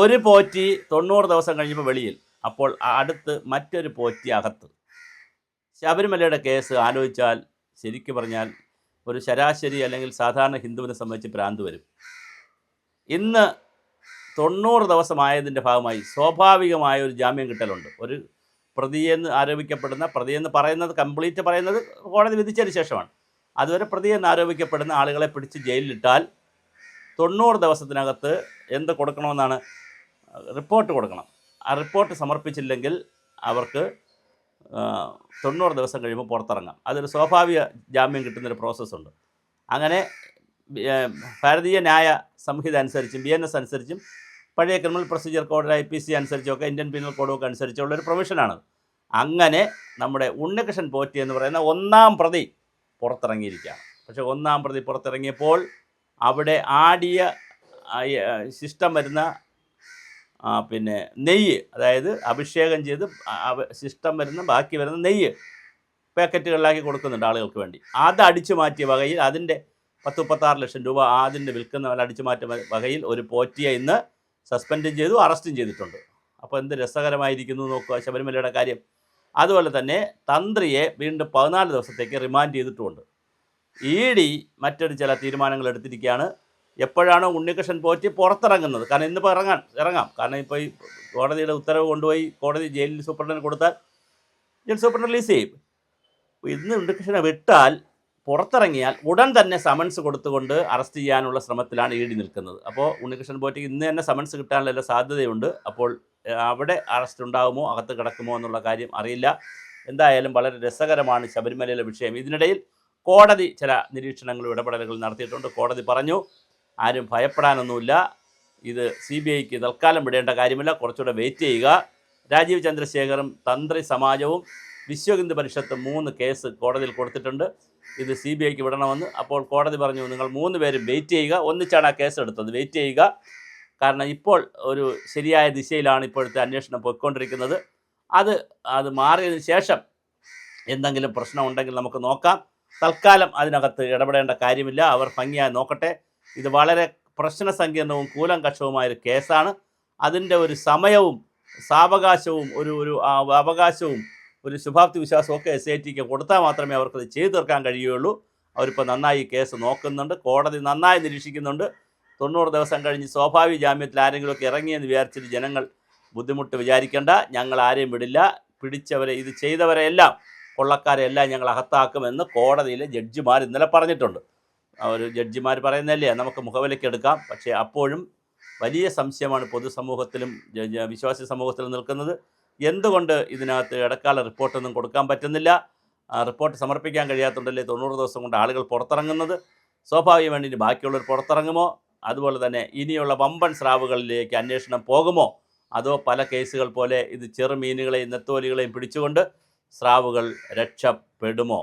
ഒരു പോറ്റി തൊണ്ണൂറ് ദിവസം കഴിഞ്ഞപ്പോൾ വെളിയിൽ. അപ്പോൾ അടുത്ത് മറ്റൊരു പോറ്റി അകത്ത്. ശബരിമലയുടെ കേസ് ആലോചിച്ചാൽ ശരിക്കു പറഞ്ഞാൽ ഒരു ശരാശരി അല്ലെങ്കിൽ സാധാരണ ഹിന്ദുവിനെ സംബന്ധിച്ച് ഭ്രാന്ത് വരും. ഇന്ന് തൊണ്ണൂറ് ദിവസമായതിന്റെ ഭാഗമായി സ്വാഭാവികമായ ഒരു ജാമ്യം കിട്ടലുണ്ട്. ഒരു പ്രതിയെന്ന് ആരോപിക്കപ്പെടുന്ന പ്രതിയെന്ന് പറയുന്നത് കംപ്ലീറ്റ് പറയുന്നത് കോടതി വിധിച്ചതിന് ശേഷമാണ്. അതുവരെ പ്രതിയെന്ന് ആരോപിക്കപ്പെടുന്ന ആളുകളെ പിടിച്ച് ജയിലിലിട്ടാൽ തൊണ്ണൂറ് ദിവസത്തിനകത്ത് എന്ത് കൊടുക്കണമെന്നാണ് റിപ്പോർട്ട് കൊടുക്കണം. ആ റിപ്പോർട്ട് സമർപ്പിച്ചില്ലെങ്കിൽ അവർക്ക് തൊണ്ണൂറ് ദിവസം കഴിയുമ്പോൾ പുറത്തിറങ്ങാം. അതൊരു സ്വാഭാവിക ജാമ്യം കിട്ടുന്നൊരു പ്രോസസ്സുണ്ട്. അങ്ങനെ ഭാരതീയ ന്യായ സംഹിത അനുസരിച്ചും ബി എൻ എസ് അനുസരിച്ചും പഴയ criminal procedure code I P C അനുസരിച്ചൊക്കെ Indian penal കോഡൊക്കെ അനുസരിച്ചുള്ള ഒരു പ്രൊവിഷനാണ്. അങ്ങനെ നമ്മുടെ ഉണ്ണികൃഷ്ണൻ പോറ്റി എന്ന് പറയുന്ന ഒന്നാം പ്രതി പുറത്തിറങ്ങിയിരിക്കുകയാണ്. പക്ഷേ ഒന്നാം പ്രതി പുറത്തിറങ്ങിയപ്പോൾ അവിടെ ആടിയ ശിഷ്ടം വരുന്ന പിന്നെ നെയ്യ് അതായത് അഭിഷേകം ചെയ്ത് ശിഷ്ടം വരുന്ന ബാക്കി വരുന്ന നെയ്യ് പാക്കറ്റുകളിലാക്കി കൊടുക്കുന്നുണ്ട് ആളുകൾക്ക് വേണ്ടി. അത് അടിച്ചു മാറ്റിയ വകയിൽ അതിന്റെ പത്ത് മുപ്പത്താറ് ലക്ഷം രൂപ അതിന്റെ വിൽക്കുന്ന അടിച്ചു മാറ്റിയ വകയിൽ ഒരു പോറ്റിയെ ഇന്ന് സസ്പെൻഡും ചെയ്തു അറസ്റ്റും ചെയ്തിട്ടുണ്ട്. അപ്പോൾ എന്ത് രസകരമായിരിക്കുന്നു നോക്കുക ശബരിമലയുടെ കാര്യം. അതുപോലെ തന്നെ തന്ത്രിയെ വീണ്ടും പതിനാല് ദിവസത്തേക്ക് റിമാൻഡ് ചെയ്തിട്ടുമുണ്ട്. ഇ ഡി മറ്റൊരു ചില തീരുമാനങ്ങൾ എടുത്തിരിക്കുകയാണ്. എപ്പോഴാണോ ഉണ്ണികൃഷ്ണൻ പോറ്റി പുറത്തിറങ്ങുന്നത്. കാരണം ഇന്നിപ്പോൾ ഇറങ്ങാൻ ഇറങ്ങാം. കാരണം ഇപ്പോൾ ഈ കോടതിയുടെ ഉത്തരവ് കൊണ്ടുപോയി കോടതി ജയിലിൽ സൂപ്രണ്ടിന് കൊടുത്താൽ ജയിൽ സൂപ്രണ്ട് റിലീസ് ചെയ്യും. ഇന്ന് ഉണ്ണികൃഷ്ണനെ വിട്ടാൽ പുറത്തിറങ്ങിയാൽ ഉടൻ തന്നെ സമൻസ് കൊടുത്തുകൊണ്ട് അറസ്റ്റ് ചെയ്യാനുള്ള ശ്രമത്തിലാണ് ഡി നിൽക്കുന്നത്. അപ്പോൾ ഉണ്ണികൃഷ്ണൻ പോറ്റിക്ക് ഇന്ന് തന്നെ സമൻസ് കിട്ടാനുള്ള സാധ്യതയുണ്ട്. അപ്പോൾ അവിടെ അറസ്റ്റ് ഉണ്ടാകുമോ അകത്ത് കിടക്കുമോ എന്നുള്ള കാര്യം അറിയില്ല. എന്തായാലും വളരെ രസകരമാണ് ശബരിമലയിലെ വിഷയം. ഇതിനിടയിൽ കോടതി ചില നിരീക്ഷണങ്ങളും ഇടപെടലുകളും നടത്തിയിട്ടുണ്ട്. കോടതി പറഞ്ഞു ആരും ഭയപ്പെടാനൊന്നുമില്ല. ഇത് സി ബി ഐക്ക് തൽക്കാലം വിടേണ്ട കാര്യമില്ല. കുറച്ചുകൂടെ വെയിറ്റ് ചെയ്യുക. രാജീവ് ചന്ദ്രശേഖറും തന്ത്രി സമാജവും വിശ്വഹിന്ദു പരിഷത്ത് മൂന്ന് കേസ് കോടതിയിൽ കൊടുത്തിട്ടുണ്ട്. ഇത് സി ബി ഐക്ക് വിടണമെന്ന്. അപ്പോൾ കോടതി പറഞ്ഞു നിങ്ങൾ മൂന്ന് പേരും വെയിറ്റ് ചെയ്യുക. ഒന്നിച്ചാണ് ആ കേസ് എടുത്തത്. വെയിറ്റ് ചെയ്യുക. കാരണം ഇപ്പോൾ ഒരു ശരിയായ ദിശയിലാണ് ഇപ്പോഴത്തെ അന്വേഷണം പോയിക്കൊണ്ടിരിക്കുന്നത്. അത് അത് മാറിയതിന് ശേഷം എന്തെങ്കിലും പ്രശ്നമുണ്ടെങ്കിൽ നമുക്ക് നോക്കാം. തൽക്കാലം അതിനകത്ത് ഇടപെടേണ്ട കാര്യമില്ല. അവർ ഭംഗിയായി നോക്കട്ടെ. ഇത് വളരെ പ്രശ്ന സങ്കീർണവും കൂലങ്കഷവുമായ ഒരു കേസാണ്. അതിന്റെ ഒരു സമയവും സാവകാശവും ഒരു ഒരു അവകാശവും ഒരു ശുഭാപ്തി വിശ്വാസവും ഒക്കെ എസ് ഐ ടിക്ക് കൊടുത്താൽ മാത്രമേ അവർക്കത് ചെയ്തു തീർക്കാൻ കഴിയുകയുള്ളൂ. അവരിപ്പോൾ നന്നായി ഈ കേസ് നോക്കുന്നുണ്ട്. കോടതി നന്നായി നിരീക്ഷിക്കുന്നുണ്ട്. തൊണ്ണൂറ് ദിവസം കഴിഞ്ഞ് സ്വാഭാവിക ജാമ്യത്തിൽ ആരെങ്കിലുമൊക്കെ ഇറങ്ങിയെന്ന് വിചാരിച്ചിട്ട് ജനങ്ങൾ ബുദ്ധിമുട്ട് വിചാരിക്കേണ്ട. ഞങ്ങൾ ആരെയും വിടില്ല. പിടിച്ചവരെ ഇത് ചെയ്തവരെയെല്ലാം എല്ലാം എല്ലാം ഞങ്ങൾ അകത്താക്കുമെന്ന് കോടതിയിലെ ജഡ്ജിമാർ ഇന്നലെ പറഞ്ഞിട്ടുണ്ട്. അവർ ജഡ്ജിമാർ പറയുന്നതല്ലേ നമുക്ക് മുഖവിലയ്ക്ക് എടുക്കാം. പക്ഷേ അപ്പോഴും വലിയ സംശയമാണ് പൊതുസമൂഹത്തിലും വിശ്വാസി സമൂഹത്തിലും നിൽക്കുന്നത്. എന്തുകൊണ്ട് ഇതിനകത്ത് ഇടക്കാല റിപ്പോർട്ടൊന്നും കൊടുക്കാൻ പറ്റുന്നില്ല? റിപ്പോർട്ട് സമർപ്പിക്കാൻ കഴിയാത്തതുകൊണ്ടല്ലേ തൊണ്ണൂറ് ദിവസം കൊണ്ട് ആളുകൾ പുറത്തിറങ്ങുന്നത്? സ്വാഭാവികമായി ഇനി ബാക്കിയുള്ളവർ പുറത്തിറങ്ങുമോ? അതുപോലെ തന്നെ ഇനിയുള്ള വമ്പൻ സ്രാവുകളിലേക്ക് അന്വേഷണം പോകുമോ? അതോ പല കേസുകൾ പോലെ ഇത് ചെറുമീനുകളെയും നെത്തോലികളെയും പിടിച്ചുകൊണ്ട് സ്രാവുകൾ രക്ഷപ്പെടുമോ?